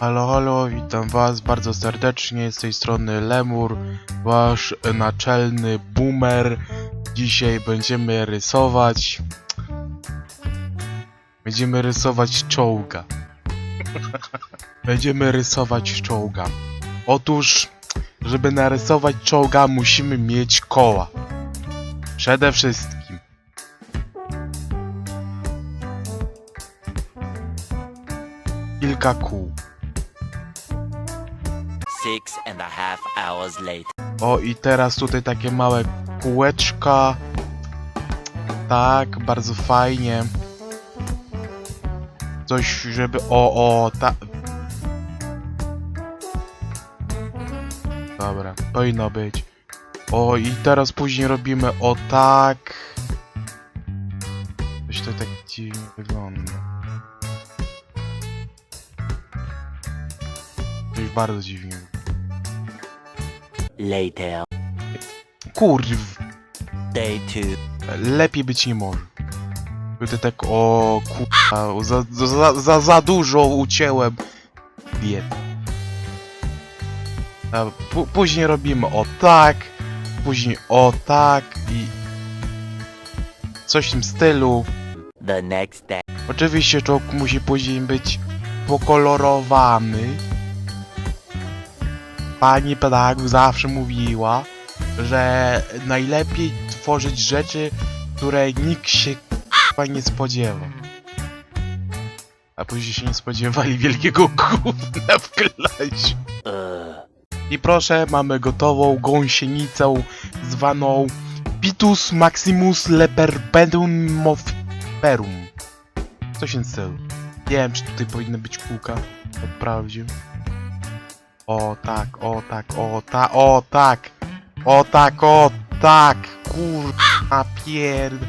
Halo, halo, witam was bardzo serdecznie, z tej strony Lemur, wasz naczelny boomer. Dzisiaj będziemy rysować... Będziemy rysować czołga. Będziemy rysować czołga. Otóż, żeby narysować czołga, musimy mieć koła. Przede wszystkim. Kilka kół. Six and a half hours. O i teraz tutaj takie małe kółeczka. Tak, bardzo fajnie. Coś, żeby... O, o, ta... Dobra, powinno być. O, i teraz później robimy o tak. Coś to tak dziwnie wygląda. Coś bardzo dziwnie. Later. Kurw. Day two. lepiej być nie może. Tutaj tak, o kurwa, za, za, za, za dużo ucięłem diet. Później robimy o tak, później o tak i coś w tym stylu. The next day. Oczywiście czołg musi później być pokolorowany. Pani pedagog zawsze mówiła, że najlepiej tworzyć rzeczy, które nikt się k***a nie spodziewa. A później się nie spodziewali wielkiego gówna w klasie. I proszę, mamy gotową gąsienicę zwaną Pitus Maximus Leperpedum Perum. Coś w stylu. Nie wiem, czy tutaj powinny być kółka. Wprawdzie. O tak, o tak, o tak, o tak. O tak, o tak. Kurwa pierd...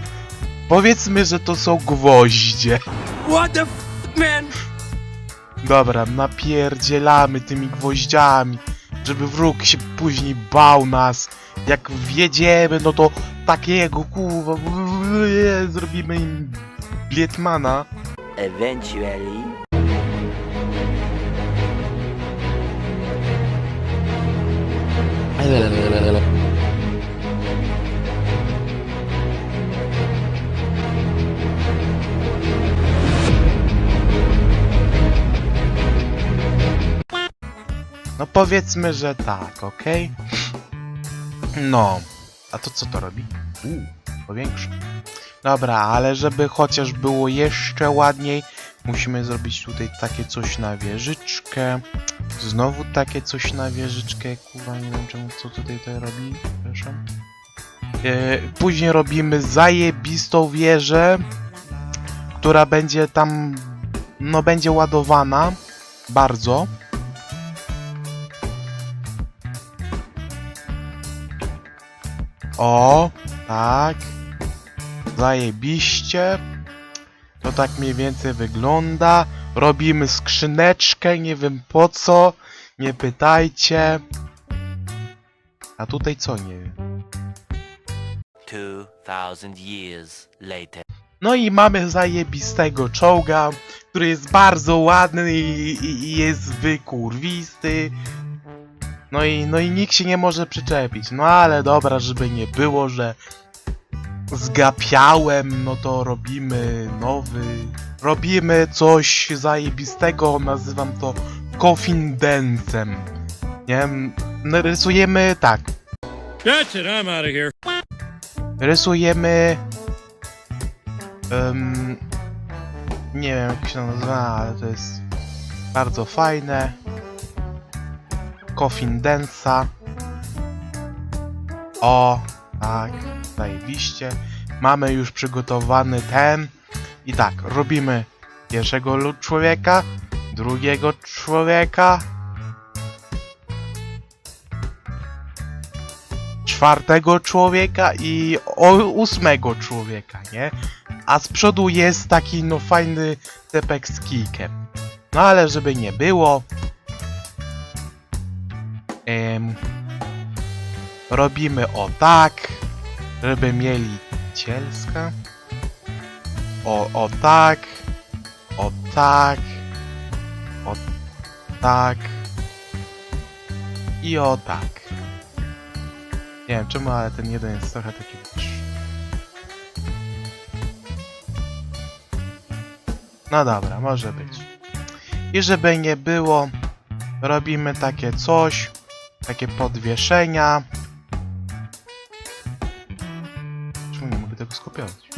Powiedzmy, że to są gwoździe. What the f man? Dobra, napierdzielamy tymi gwoździami, żeby wróg się później bał nas. Jak wjedziemy, no to takiego kurwa zrobimy im Blietmana. Eventually. No powiedzmy, że tak, okej? No, a to co to robi? Uuu, powiększa. Dobra, ale żeby chociaż było jeszcze ładniej, musimy zrobić tutaj takie coś na wieżyczkę. Znowu takie coś na wieżyczkę. Kurwa, nie wiem czemu, co tutaj to robi. Przepraszam. E, później robimy zajebistą wieżę, która będzie tam, no będzie ładowana bardzo. O, tak. Zajebiście. To tak mniej więcej wygląda. Robimy skrzyneczkę, nie wiem po co. Nie pytajcie. A tutaj co nie wiem. Two thousand years later. No i mamy zajebistego czołga, który jest bardzo ładny i, i, i jest wykurwisty. No i, no i nikt się nie może przyczepić. No ale dobra, żeby nie było, że zgapiałem, no to robimy nowy. Robimy coś zajebistego, nazywam to konfidencem. Nie wiem, rysujemy tak. That's it. I'm out of here. Rysujemy. em, nie wiem jak się to nazywa, ale to jest bardzo fajne. Konfidensa. O, tak, zajebiście. Mamy już przygotowany ten. I tak, robimy pierwszego człowieka, drugiego człowieka, czwartego człowieka i ósmego człowieka, nie? A z przodu jest taki no fajny tepek z kijkiem. No ale żeby nie było, em, robimy o tak, żeby mieli cielska. O, o tak, o tak, o tak. I o tak. Nie wiem czemu, ale ten jeden jest trochę taki... No dobra, może być. I żeby nie było, robimy takie coś, takie podwieszenia. Mogę tego skopiować?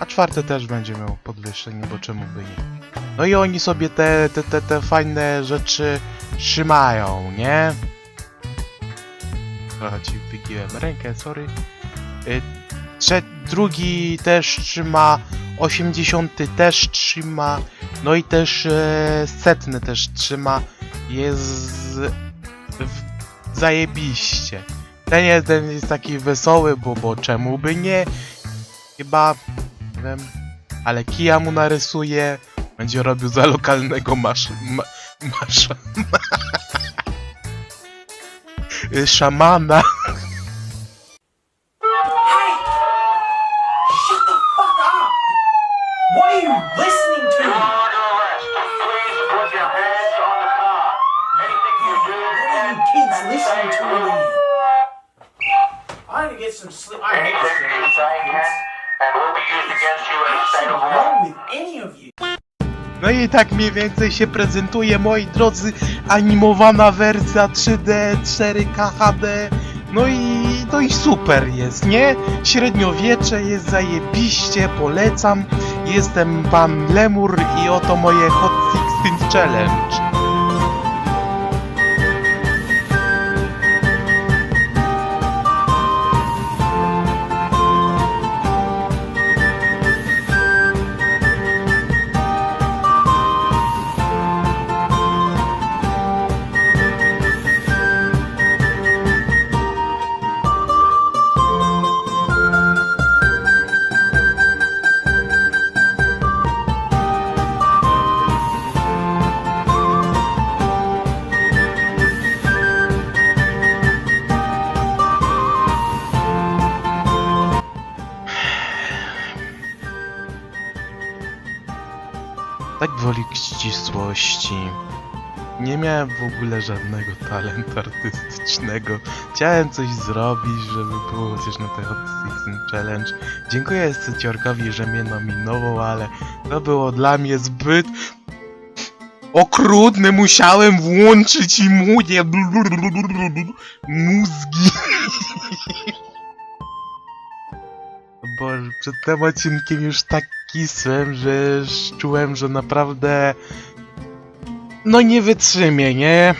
A czwarty też będzie miał podwyższenie, bo czemu by nie? No i oni sobie te, te, te, te fajne rzeczy trzymają, nie? Trochę ci wygiłem rękę, sorry. Y, Trze drugi też trzyma, 80 też trzyma, no i też e, setny też trzyma. Jest w, zajebiście. Ten jeden jest taki wesoły, bo, bo czemu by nie? Chyba, nie wiem, ale kija mu narysuje, będzie robił za lokalnego masz, ma, masza, y, szamana. With any of you? No i tak mniej więcej się prezentuje, moi drodzy, animowana wersja 3D, 4K HD. No i, no i super jest, nie? Średniowiecze jest zajebiście, polecam. Jestem pan Lemur i oto moje Hot 16 Challenge. Woli ścisłości. Nie miałem w ogóle żadnego talentu artystycznego. Chciałem coś zrobić, żeby było chociaż na tej Hot Sixteen Challenge. Dziękuję Syciorkowi, że mnie nominował, ale to było dla mnie zbyt okrutne. Musiałem włączyć i moje mózgi. Bo przed tym odcinkiem już tak kisłem, że czułem, że naprawdę no nie wytrzymię, nie?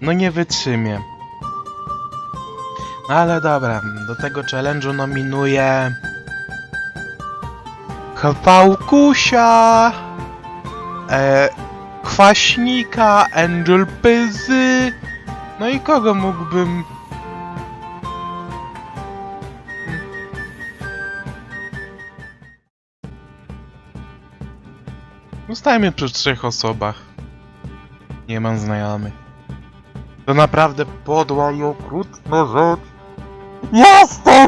No nie wytrzymię. No ale dobra, do tego challenge'u nominuję Chwałkusia, e, Kwaśnika, Angel Pyzy, no i kogo mógłbym... Zostajemy przy trzech osobach. Nie mam znajomych. To naprawdę podła i okrutna rzecz. Jestem